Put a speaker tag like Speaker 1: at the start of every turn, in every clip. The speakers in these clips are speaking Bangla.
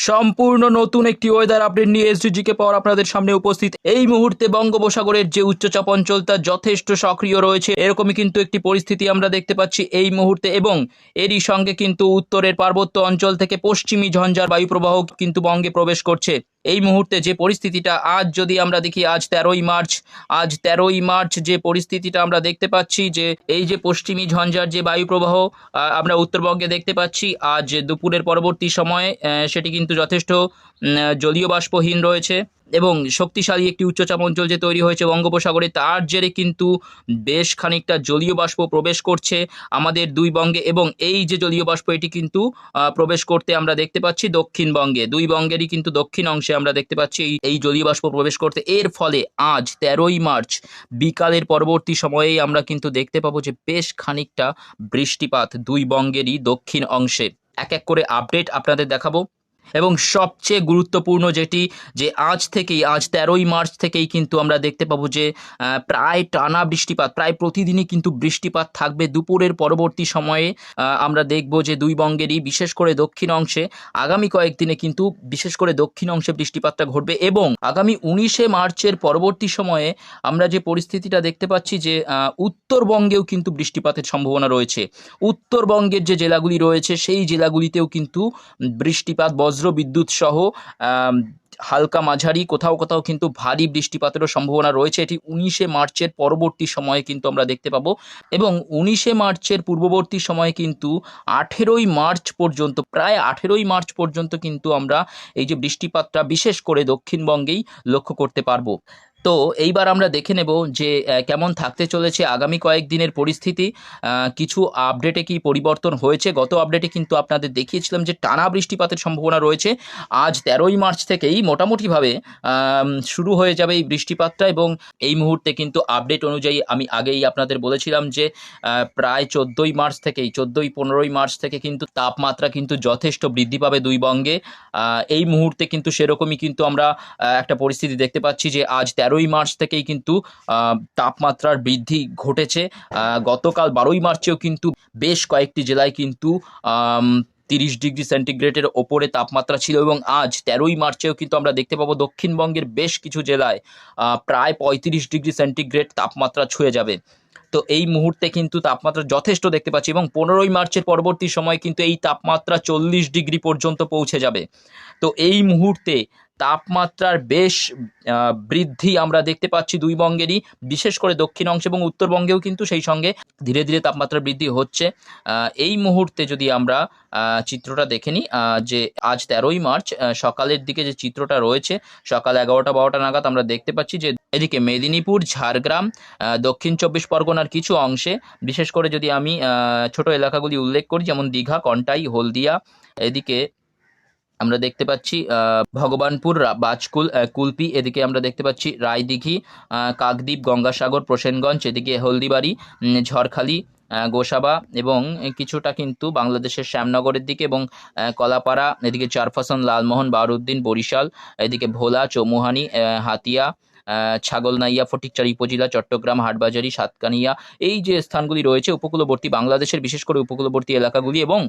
Speaker 1: সম্পূর্ণ নতুন একটি ওয়েদার আপডেট নিয়ে এসডিজিকে পাওয়ার আপনাদের সামনে উপস্থিত। এই মুহূর্তে বঙ্গোপসাগরের যে উচ্চচাপ অঞ্চল, তা যথেষ্ট সক্রিয় রয়েছে। এরকমই কিন্তু একটি পরিস্থিতি আমরা দেখতে পাচ্ছি এই মুহূর্তে এবং এরই সঙ্গে কিন্তু উত্তরের পার্বত্য অঞ্চল থেকে পশ্চিমী ঝঞ্ঝার বায়ুপ্রবাহ কিন্তু বঙ্গে প্রবেশ করছে। এই মুহূর্তে যে পরিস্থিতিটা, আজ যদি আমরা দেখি, আজ তেরোই মার্চ, আজ তেরোই মার্চ যে পরিস্থিতিটা আমরা দেখতে পাচ্ছি যে, এই যে পশ্চিমী ঝঞ্ঝার যে বায়ুপ্রবাহ আমরা উত্তরবঙ্গে দেখতে পাচ্ছি, আজ দুপুরের পরবর্তী সময়ে সেটি কিন্তু যথেষ্ট জলীয় বাষ্পহীন রয়েছে এবং শক্তিশালী একটি উচ্চচাপ অঞ্চল যে তৈরি হয়েছে বঙ্গোপসাগরে, তার জেরে কিন্তু বেশ খানিকটা জলীয় বাষ্প প্রবেশ করছে আমাদের দুই বঙ্গে এবং এই যে জলীয় বাষ্প, এটি কিন্তু প্রবেশ করতে আমরা দেখতে পাচ্ছি দক্ষিণবঙ্গে দুই বঙ্গেরই কিন্তু দক্ষিণ অংশে আমরা দেখতে পাচ্ছি এই- জলীয় বাষ্প প্রবেশ করতে। এর ফলে আজ তেরোই মার্চ বিকালের পরবর্তী সময়েই আমরা কিন্তু দেখতে পাবো যে বেশ খানিকটা বৃষ্টিপাত দুই বঙ্গেরই দক্ষিণ অংশে। এক এক করে আপডেট আপনাদের দেখাবো। এবং সবচেয়ে গুরুত্বপূর্ণ যেটি, যে আজ থেকেই, আজ তেরোই মার্চ থেকেই কিন্তু আমরা দেখতে পাবো যে প্রায় টানা বৃষ্টিপাত, প্রায় প্রতিদিনই কিন্তু বৃষ্টিপাত থাকবে। দুপুরের পরবর্তী সময়ে আমরা দেখব যে দুই বঙ্গেরই, বিশেষ করে দক্ষিণ অংশে, আগামী কয়েকদিনে কিন্তু বিশেষ করে দক্ষিণ অংশে বৃষ্টিপাতটা ঘটবে এবং আগামী উনিশে মার্চের পরবর্তী সময়ে আমরা যে পরিস্থিতিটা দেখতে পাচ্ছি যে উত্তরবঙ্গেও কিন্তু বৃষ্টিপাতের সম্ভাবনা রয়েছে। উত্তরবঙ্গের যে জেলাগুলি রয়েছে, সেই জেলাগুলিতেও কিন্তু বৃষ্টিপাত বজ্র বিদ্যুৎ সহ হালকা মাঝারি, কোথাও কোথাও কিন্তু ভারী বৃষ্টিপাতেরও সম্ভাবনা রয়েছে। এটি উনিশে মার্চের পরবর্তী সময়ে কিন্তু আমরা দেখতে পাবো এবং উনিশে মার্চের পূর্ববর্তী সময়ে কিন্তু আঠেরোই মার্চ পর্যন্ত, প্রায় আঠেরোই মার্চ পর্যন্ত কিন্তু আমরা এই যে বৃষ্টিপাতটা বিশেষ করে দক্ষিণবঙ্গেই লক্ষ্য করতে পারব। তো এইবার আমরা দেখে নেব যে কেমন থাকতে চলেছে আগামী কয়েকদিনের পরিস্থিতি। কিছু আপডেটে কি পরিবর্তন হয়েছে? গত আপডেটে কিন্তু আপনাদের দেখিয়েছিলাম যে, টানা বৃষ্টিপাতের সম্ভাবনা রয়েছে। আজ তেরোই মার্চ থেকেই মোটামুটিভাবে শুরু হয়ে যাবে এই বৃষ্টিপাতটা এবং এই মুহূর্তে কিন্তু আপডেট অনুযায়ী আমি আগেই আপনাদের বলেছিলাম যে প্রায় চোদ্দোই মার্চ থেকেই, চোদ্দোই পনেরোই মার্চ থেকে কিন্তু তাপমাত্রা কিন্তু যথেষ্ট বৃদ্ধি পাবে দুই বঙ্গে। এই মুহূর্তে কিন্তু সেরকমই কিন্তু আমরা একটা পরিস্থিতি দেখতে পাচ্ছি যে, আজ তেরোই মার্চ থেকেই কিন্তু তাপমাত্রার বৃদ্ধি ঘটেছে। গতকাল বারোই মার্চেও কিন্তু বেশ কয়েকটি জেলায় কিন্তু তিরিশ ডিগ্রি সেন্টিগ্রেডের ওপরে তাপমাত্রা ছিল এবং আজ তেরোই মার্চেও কিন্তু আমরা দেখতে পাবো দক্ষিণবঙ্গের বেশ কিছু জেলায় প্রায় পঁয়ত্রিশ ডিগ্রি সেন্টিগ্রেড তাপমাত্রা ছুঁয়ে যাবে। তো এই মুহূর্তে কিন্তু তাপমাত্রা যথেষ্ট দেখতে পাচ্ছি এবং পনেরোই মার্চের পরবর্তী সময় কিন্তু এই তাপমাত্রা চল্লিশ ডিগ্রি পর্যন্ত পৌঁছে যাবে। তো এই মুহূর্তে তাপমাত্রার বেশ বৃদ্ধি আমরা দেখতে পাচ্ছি দুই বঙ্গেরই, বিশেষ করে দক্ষিণ অংশ এবং উত্তরবঙ্গেও কিন্তু সেই সঙ্গে ধীরে ধীরে তাপমাত্রা বৃদ্ধি হচ্ছে। এই মুহূর্তে যদি আমরা চিত্রটা দেখে নিই যে আজ তেরোই মার্চ সকালের দিকে যে চিত্রটা রয়েছে, সকাল এগারোটা বারোটা নাগাদ আমরা দেখতে পাচ্ছি যে এদিকে মেদিনীপুর, ঝাড়গ্রাম দক্ষিণ চব্বিশ পরগনার কিছু অংশে, বিশেষ করে যদি আমি ছোট এলাকাগুলি উল্লেখ করি, যেমন দীঘা, কন্টাই, হলদিয়া, এদিকে আমরা দেখতে পাচ্ছি ভগবানপুর বাজকুল কুলপি, এদিকে আমরা দেখতে পাচ্ছি রায়দিঘি কাকদ্বীপ, গঙ্গাসাগর, প্রসেনগঞ্জ, এদিকে হলদিবাড়ি ঝড়খালি গোসাবা এবং কিছুটা কিন্তু বাংলাদেশের শ্যামনগরের দিকে এবং কলাপাড়া, এদিকে চারফাসন, লালমোহন, বারুদ্দিন, বরিশাল, এদিকে ভোলা, চৌমুহানি হাতিয়া ছাগলনাইয়া, ফটিকচারি উপজেলা, চট্টগ্রাম, হাটবাজারি, সাতকানিয়া, এই যে স্থানগুলি রয়েছে উপকূলবর্তী বাংলাদেশের, বিশেষ করে উপকূলবর্তী এলাকাগুলি এবং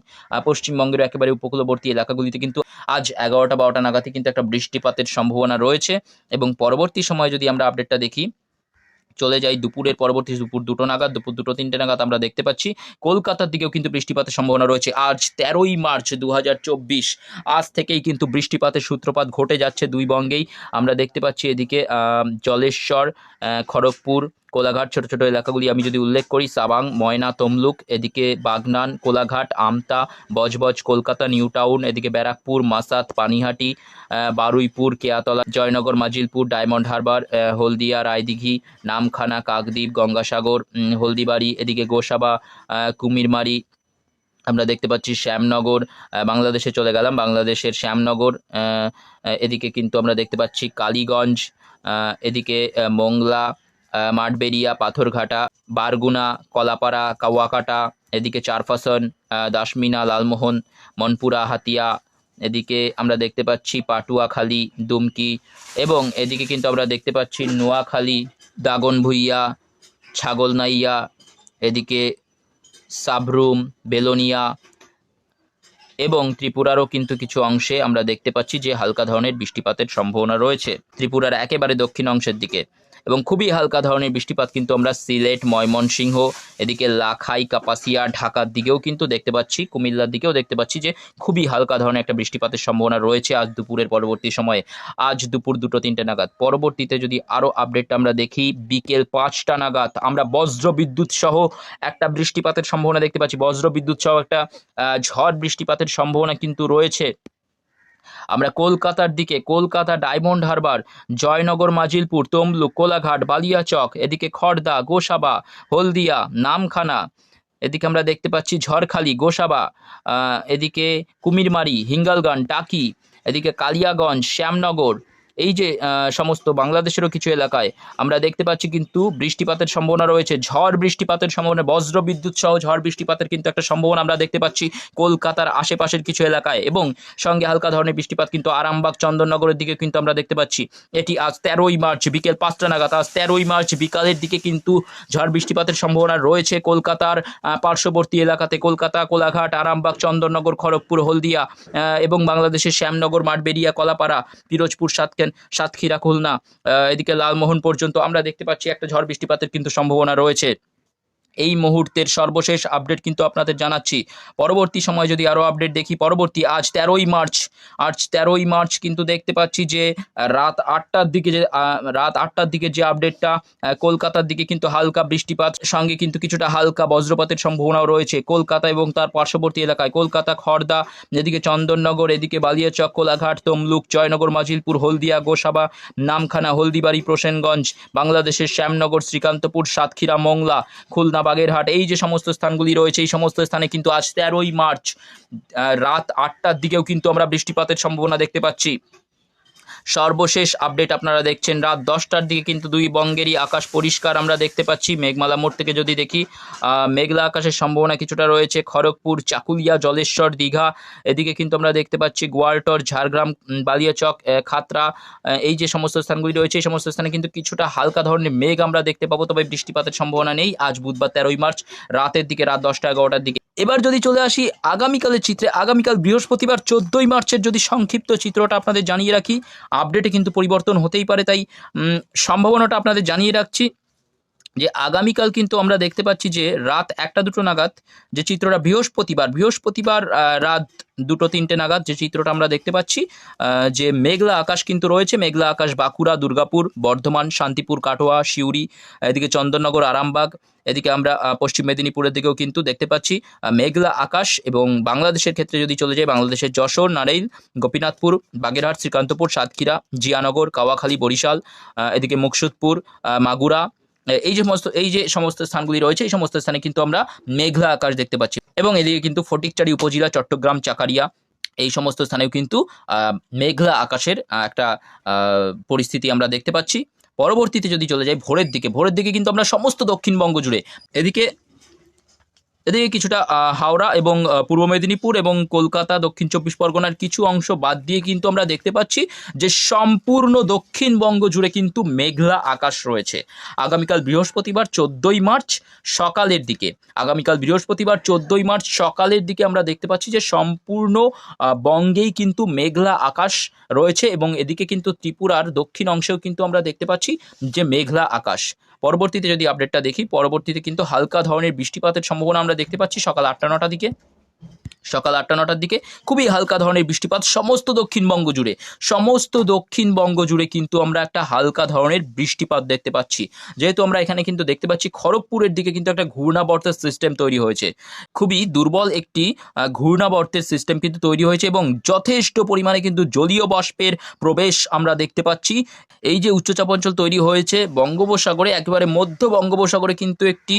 Speaker 1: পশ্চিমবঙ্গের একেবারে উপকূলবর্তী এলাকাগুলিতে কিন্তু আজ এগারোটা বারোটা নাগাদে কিন্তু একটা বৃষ্টিপাতের সম্ভাবনা রয়েছে এবং পরবর্তী সময়ে যদি আমরা আপডেটটা দেখি চলে যাই দুপুরের পরবর্তী দুপুর দুটো নাগাদ, দুপুর দুটো তিনটে নাগাদ আমরা দেখতে পাচ্ছি। কলকাতার দিকেও কিন্তু বৃষ্টিপাতের সম্ভাবনা রয়েছে। আজ তেরোই মার্চ দু হাজার চব্বিশ। আজ থেকেই কিন্তু বৃষ্টিপাতের সূত্রপাত ঘটে যাচ্ছে দুই বঙ্গেই। আমরা দেখতে পাচ্ছি এদিকে জলেশ্বর খড়গপুর কোলাঘাট, ছোট ছোট এলাকাগুলি আমি যদি উল্লেখ করি, সাবাং, ময়না, তমলুক, এদিকে বাগনান, কোলাঘাট, আমতা, বজবজ, কলকাতা নিউ টাউন এদিকে ব্যারাকপুর, মাসাত, পানিহাটি বারুইপুর, কেয়াতলা, জয়নগর, মাজিলপুর, ডায়মন্ড হারবার হলদিয়া, রায়দিঘি, নামখানা, কাকদ্বীপ, গঙ্গাসাগর হলদিবাড়ি, এদিকে গোসাবা কুমিরমারি, আমরা দেখতে পাচ্ছি শ্যামনগর বাংলাদেশে চলে গেলাম, বাংলাদেশের শ্যামনগর এদিকে কিন্তু আমরা দেখতে পাচ্ছি কালীগঞ্জ এদিকে মোংলা আহ, মাঠবেড়িয়া পাথরঘাটা বারগুনা কলাপাড়া কাওয়াকাটা এদিকে চারফাসন দাসমিনা লালমোহন মনপুরা হাতিয়া এদিকে আমরা দেখতে পাচ্ছি পাটুয়াখালী দুমকি এবং এদিকে কিন্তু আমরা দেখতে পাচ্ছি নোয়াখালী দাগনভূইয়া ছাগলনাইয়া এদিকে সাবরুম বেলোনিয়া এবং ত্রিপুরারও কিন্তু কিছু অংশে আমরা দেখতে পাচ্ছি যে হালকা ধরনের বৃষ্টিপাতের সম্ভাবনা রয়েছে। ত্রিপুরার একেবারে দক্ষিণ অংশের দিকে। এবং খুবই হালকা ধরনের বৃষ্টিপাত কিন্তু আমরা সিলেট, ময়মনসিংহ, এদিকে লাখাই, কাপাসিয়া, ঢাকার দিকেও কিন্তু দেখতে পাচ্ছি, কুমিল্লার দিকেও দেখতে পাচ্ছি যে খুবই হালকা ধরনের একটা বৃষ্টিপাতের সম্ভাবনা রয়েছে আজ দুপুরের পরবর্তী সময়ে। আজ দুপুর দুটো তিনটে নাগাদ। পরবর্তীতে যদি আরও আপডেটটা আমরা দেখি, বিকেল পাঁচটা নাগাদ আমরা বজ্র বিদ্যুৎ সহ একটা বৃষ্টিপাতের সম্ভাবনা দেখতে পাচ্ছি। বজ্র বিদ্যুৎ সহ একটা ঝড় বৃষ্টিপাতের সম্ভাবনা কিন্তু রয়েছে। আমরা কলকাতার দিকে, কলকাতা ডায়মন্ড হারবার, জয়নগর মাজিলপুর, তমলুক, কোলাঘাট, বালিয়াচক, এদিকে খড়দা গোসাবা, হলদিয়া, নামখানা, এদিকে আমরা দেখতে পাচ্ছি ঝড়খালি, গোসাবা এদিকে কুমিরমারি হিঙ্গালগান টাকি, এদিকে কালিয়াগঞ্জ, শ্যামনগর এই যে সমস্ত বাংলাদেশেরও কিছু এলাকায় আমরা দেখতে পাচ্ছি কিন্তু বৃষ্টিপাতের সম্ভাবনা রয়েছে, ঝড় বৃষ্টিপাতের সম্ভাবনা, বজ্র বিদ্যুৎ সহ ঝড় বৃষ্টিপাতের কিন্তু একটা সম্ভাবনা আমরা দেখতে পাচ্ছি কলকাতার আশেপাশের কিছু এলাকায় এবং সঙ্গে হালকা ধরনের বৃষ্টিপাত কিন্তু আরামবাগ, চন্দননগরের দিকে কিন্তু আমরা দেখতে পাচ্ছি। এটি আজ তেরোই মার্চ, বিকেল পাঁচটা নাগাদ, আজ তেরোই মার্চ, বিকালের দিকে কিন্তু ঝড় বৃষ্টিপাতের সম্ভাবনা রয়েছে কলকাতার পার্শ্ববর্তী এলাকাতে কলকাতা, কোলাঘাট, আরামবাগ, চন্দননগর, খড়গপুর, হলদিয়া এবং বাংলাদেশের শ্যামনগর, মাঠবেড়িয়া, কলাপাড়া, পিরোজপুর সাতকেন সাতক্ষীরা খুলনা এদিকে লালমোহন পর্যন্ত আমরা দেখতে পাচ্ছি একটা ঝড় বৃষ্টিপাতের কিন্তু সম্ভাবনা রয়েছে। এই মুহূর্তের সর্বশেষ আপডেট কিন্তু আপনাদের জানাচ্ছি। পরবর্তী সময় যদি আরও আপডেট দেখি, পরবর্তী আজ তেরোই মার্চ, আজ তেরোই মার্চ কিন্তু দেখতে পাচ্ছি যে, রাত আটটার দিকে যে রাত আটটার দিকে যে আপডেটটা কলকাতার দিকে কিন্তু হালকা বৃষ্টিপাত, সঙ্গে কিন্তু কিছুটা হালকা বজ্রপাতের সম্ভাবনাও রয়েছে। কলকাতা এবং তার পার্শ্ববর্তী এলাকায়, কলকাতা খড়দা এদিকে চন্দননগর, এদিকে বালিয়াচক, কোলাঘাট, তমলুক, জয়নগর, মাজিলপুর, হলদিয়া, গোসাবা, নামখানা, হলদিবাড়ি, প্রসেনগঞ্জ, বাংলাদেশের শ্যামনগর, শ্রীকান্তপুর, সাতক্ষীরা, মংলা, খুলনা বাগেরহাট, এই যে সমস্ত স্থানগুলি রয়েছে, এই সমস্ত স্থানে কিন্তু আজ তেরোই মার্চ রাত আটটার দিকেও কিন্তু আমরা বৃষ্টিপাতের সম্ভাবনা দেখতে পাচ্ছি। সর্বশেষ আপডেট আপনারা দেখছেন রাত দশটার দিকে কিন্তু দুই বঙ্গেরই আকাশ পরিষ্কার আমরা দেখতে পাচ্ছি। মেঘমালা মোড় থেকে যদি দেখি মেঘলা আকাশের সম্ভাবনা কিছুটা রয়েছে। খড়গপুর চাকুলিয়া জলেশ্বর দীঘা এদিকে কিন্তু আমরা দেখতে পাচ্ছি গোয়ালটর ঝাড়গ্রাম বালিয়াচক আহ, এই যে সমস্ত স্থানগুলি রয়েছে এই সমস্ত স্থানে কিন্তু কিছুটা হালকা ধরনের মেঘ আমরা দেখতে পাবো তবে বৃষ্টিপাতের সম্ভাবনা নেই। আজ বুধবার তেরোই মার্চ রাতের দিকে রাত দশটা এগারোটার দিকে। এবার যদি চলে আসি আগামীকালের চিত্রে, আগামীকাল বৃহস্পতিবার চোদ্দোই মার্চের যদি সংক্ষিপ্ত চিত্রটা আপনাদের জানিয়ে রাখি আপডেটে কিন্তু পরিবর্তন হতেই পারে, তাই সম্ভাবনাটা আপনাদের জানিয়ে রাখছি। যে আগামীকাল কিন্তু আমরা দেখতে পাচ্ছি যে রাত একটা দুটো নাগাদ যে চিত্রটা বৃহস্পতিবার বৃহস্পতিবার রাত দুটো তিনটে নাগাদ যে চিত্রটা আমরা দেখতে পাচ্ছি যে মেঘলা আকাশ কিন্তু রয়েছে, মেঘলা আকাশ বাঁকুড়া, দুর্গাপুর, বর্ধমান, শান্তিপুর, কাটোয়া, সিউড়ি, এদিকে চন্দননগর, আরামবাগ, এদিকে আমরা পশ্চিম মেদিনীপুরের দিকেও কিন্তু দেখতে পাচ্ছি মেঘলা আকাশ এবং বাংলাদেশের ক্ষেত্রে যদি চলে যায় বাংলাদেশের যশোর নারাইল গোপীনাথপুর, বাগেরহাট, শ্রীকান্তপুর, সাতক্ষীরা, জিয়ানগর, কাওয়াখালী, বরিশাল এদিকে মুকসুদপুর মাগুরা এই যে সমস্ত এই যে সমস্ত স্থানগুলি রয়েছে, এই সমস্ত স্থানে কিন্তু আমরা মেঘলা আকাশ দেখতে পাচ্ছি। এবং এদিকে কিন্তু ফটিকচারি, উপজেলা, চট্টগ্রাম, চাকারিয়া, এই সমস্ত স্থানেও কিন্তু মেঘলা আকাশের একটা পরিস্থিতি আমরা দেখতে পাচ্ছি। পরবর্তীতে যদি চলে যাই ভোরের দিকে ভোরের দিকে কিন্তু আমরা সমস্ত দক্ষিণবঙ্গ জুড়ে। এদিকে এদিকে কিছুটা হাওড়া এবং পূর্ব মেদিনীপুর এবং কলকাতা দক্ষিণ চব্বিশ পরগনার কিছু অংশ বাদ দিয়ে কিন্তু আমরা দেখতে পাচ্ছি যে সম্পূর্ণ দক্ষিণবঙ্গ জুড়ে কিন্তু মেঘলা আকাশ রয়েছে। আগামীকাল বৃহস্পতিবার চোদ্দই মার্চ সকালের দিকে। আগামীকাল বৃহস্পতিবার চোদ্দই মার্চ সকালের দিকে আমরা দেখতে পাচ্ছি যে সম্পূর্ণ বঙ্গেই কিন্তু মেঘলা আকাশ রয়েছে এবং এদিকে কিন্তু ত্রিপুরার দক্ষিণ অংশেও কিন্তু আমরা দেখতে পাচ্ছি যে মেঘলা আকাশ। পরবর্তীতে যদি আপডেটটা দেখি, পরবর্তীতে কিন্তু হালকা ধরনের বৃষ্টিপাতের সম্ভাবনা আমরা দেখতে পাচ্ছি সকাল আটটা নটা দিকে। সকাল আটটা, নটার দিকে খুবই হালকা ধরনের বৃষ্টিপাত, সমস্ত দক্ষিণবঙ্গ জুড়ে। সমস্ত দক্ষিণবঙ্গ জুড়ে কিন্তু আমরা একটা হালকা ধরনের বৃষ্টিপাত দেখতে পাচ্ছি। যেহেতু আমরা এখানে কিন্তু দেখতে পাচ্ছি খড়গপুরের দিকে কিন্তু একটা ঘূর্ণাবর্তের সিস্টেম তৈরি হয়েছে। খুবই দুর্বল একটি ঘূর্ণাবর্তের সিস্টেম কিন্তু তৈরি হয়েছে এবং যথেষ্ট পরিমাণে কিন্তু জলীয় বাষ্পের প্রবেশ আমরা দেখতে পাচ্ছি। এই যে উচ্চচাপ অঞ্চল তৈরি হয়েছে, বঙ্গোপসাগরে, একেবারে মধ্য বঙ্গোপসাগরে কিন্তু একটি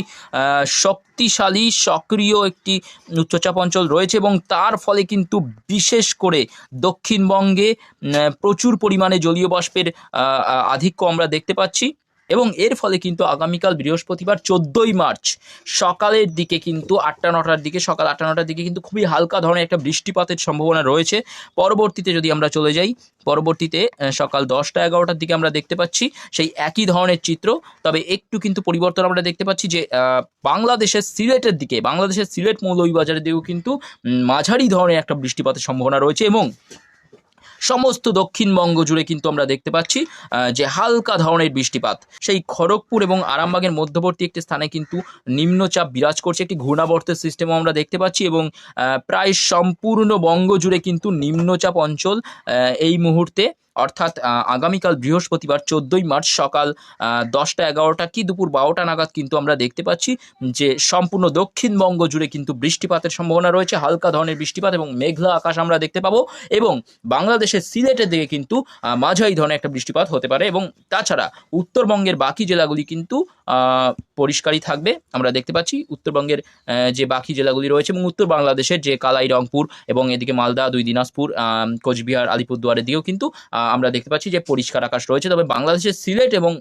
Speaker 1: শক্তিশালী, সক্রিয় একটি উচ্চচাপ অঞ্চল রয়েছে। এবং তার ফলে কিন্তু বিশেষ করে দক্ষিণবঙ্গে প্রচুর পরিমাণে জলীয় বাষ্পের আধিক্য আমরা দেখতে পাচ্ছি। এবং এর ফলে কিন্তু আগামীকাল বৃহস্পতিবার চোদ্দোই মার্চ সকালের দিকে কিন্তু আটটা, নটার দিকে, সকাল আটটা, নটার দিকে কিন্তু খুবই হালকা ধরনের একটা বৃষ্টিপাতের সম্ভাবনা রয়েছে। পরবর্তীতে যদি আমরা চলে যাই, পরবর্তীতে সকাল দশটা, এগারোটার দিকে আমরা দেখতে পাচ্ছি সেই একই ধরনের চিত্র। তবে একটু কিন্তু পরিবর্তন আমরা দেখতে পাচ্ছি যে বাংলাদেশের সিলেটের দিকে, বাংলাদেশের সিলেট মৌলভীবাজারের দিকেও কিন্তু মাঝারি ধরনের একটা বৃষ্টিপাতের সম্ভাবনা রয়েছে এবং সমস্ত দক্ষিণবঙ্গ জুড়ে কিন্তু আমরা দেখতে পাচ্ছি যে হালকা ধরনের বৃষ্টিপাত। সেই খড়গপুর এবং আরামবাগের মধ্যবর্তী একটি স্থানে কিন্তু নিম্নচাপ বিরাজ করছে, একটি ঘূর্ণাবর্তের সিস্টেমও আমরা দেখতে পাচ্ছি এবং প্রায় সম্পূর্ণ বঙ্গ জুড়ে কিন্তু নিম্নচাপ অঞ্চল এই মুহূর্তে। অর্থাৎ আগামীকাল বৃহস্পতিবার চোদ্দোই মার্চ সকাল দশটা এগারোটা কি দুপুর বারোটা নাগাদ কিন্তু আমরা দেখতে পাচ্ছি যে সম্পূর্ণ দক্ষিণবঙ্গ জুড়ে কিন্তু বৃষ্টিপাতের সম্ভাবনা রয়েছে, হালকা ধরনের বৃষ্টিপাত এবং মেঘলা আকাশ আমরা দেখতে পাবো এবং বাংলাদেশের সিলেটের দিকে কিন্তু মাঝারি ধরনের একটা বৃষ্টিপাত হতে পারে এবং তাছাড়া উত্তরবঙ্গের বাকি জেলাগুলি কিন্তু পরিষ্কারই থাকবে। আমরা দেখতে পাচ্ছি উত্তরবঙ্গের যে বাকি জেলাগুলি রয়েছে এবং উত্তর বাংলাদেশের যে কালাই রংপুর এবং এদিকে মালদা, দুই দিনাজপুর কোচবিহার, আলিপুরদুয়ারের দিকেও কিন্তু আমরা দেখতে পাচ্ছি যে পরিষ্কার আকাশ রয়েছে। তবে বাংলাদেশের সিলেট এবং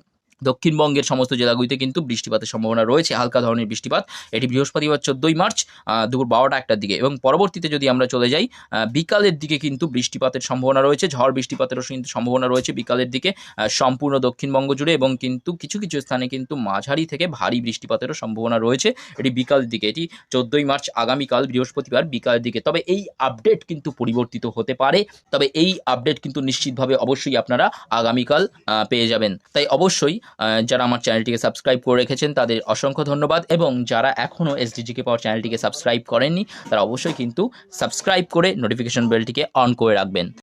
Speaker 1: দক্ষিণবঙ্গের সমস্ত জেলাগুলিতে কিন্তু বৃষ্টিপাতের সম্ভাবনা রয়েছে, হালকা ধরনের বৃষ্টিপাত। এটি বৃহস্পতিবার চোদ্দোই মার্চ দুপুর বারোটা একটার দিকে। এবং পরবর্তীতে যদি আমরা চলে যাই বিকালের দিকে কিন্তু বৃষ্টিপাতের সম্ভাবনা রয়েছে, ঝড় বৃষ্টিপাতেরও কিন্তু সম্ভাবনা রয়েছে বিকালের দিকে সম্পূর্ণ দক্ষিণবঙ্গ জুড়ে এবং কিন্তু কিছু কিছু স্থানে কিন্তু মাঝারি থেকে ভারী বৃষ্টিপাতেরও সম্ভাবনা রয়েছে এটি বিকালের দিকে। এটি চোদ্দোই মার্চ, আগামীকাল বৃহস্পতিবার বিকালের দিকে। তবে এই আপডেট কিন্তু পরিবর্তিত হতে পারে, তবে এই আপডেট কিন্তু নিশ্চিতভাবে অবশ্যই আপনারা আগামীকাল পেয়ে যাবেন। তাই অবশ্যই যারা আমার চ্যানেলটিকে সাবস্ক্রাইব করে রেখেছেন, তাদের অসংখ্য ধন্যবাদ। এবং যারা এখনও এসডিজিকে পাওয়ার চ্যানেলটিকে সাবস্ক্রাইব করেননি, তারা অবশ্যই কিন্তু সাবস্ক্রাইব করে নোটিফিকেশন বেলটিকে অন করে রাখবেন।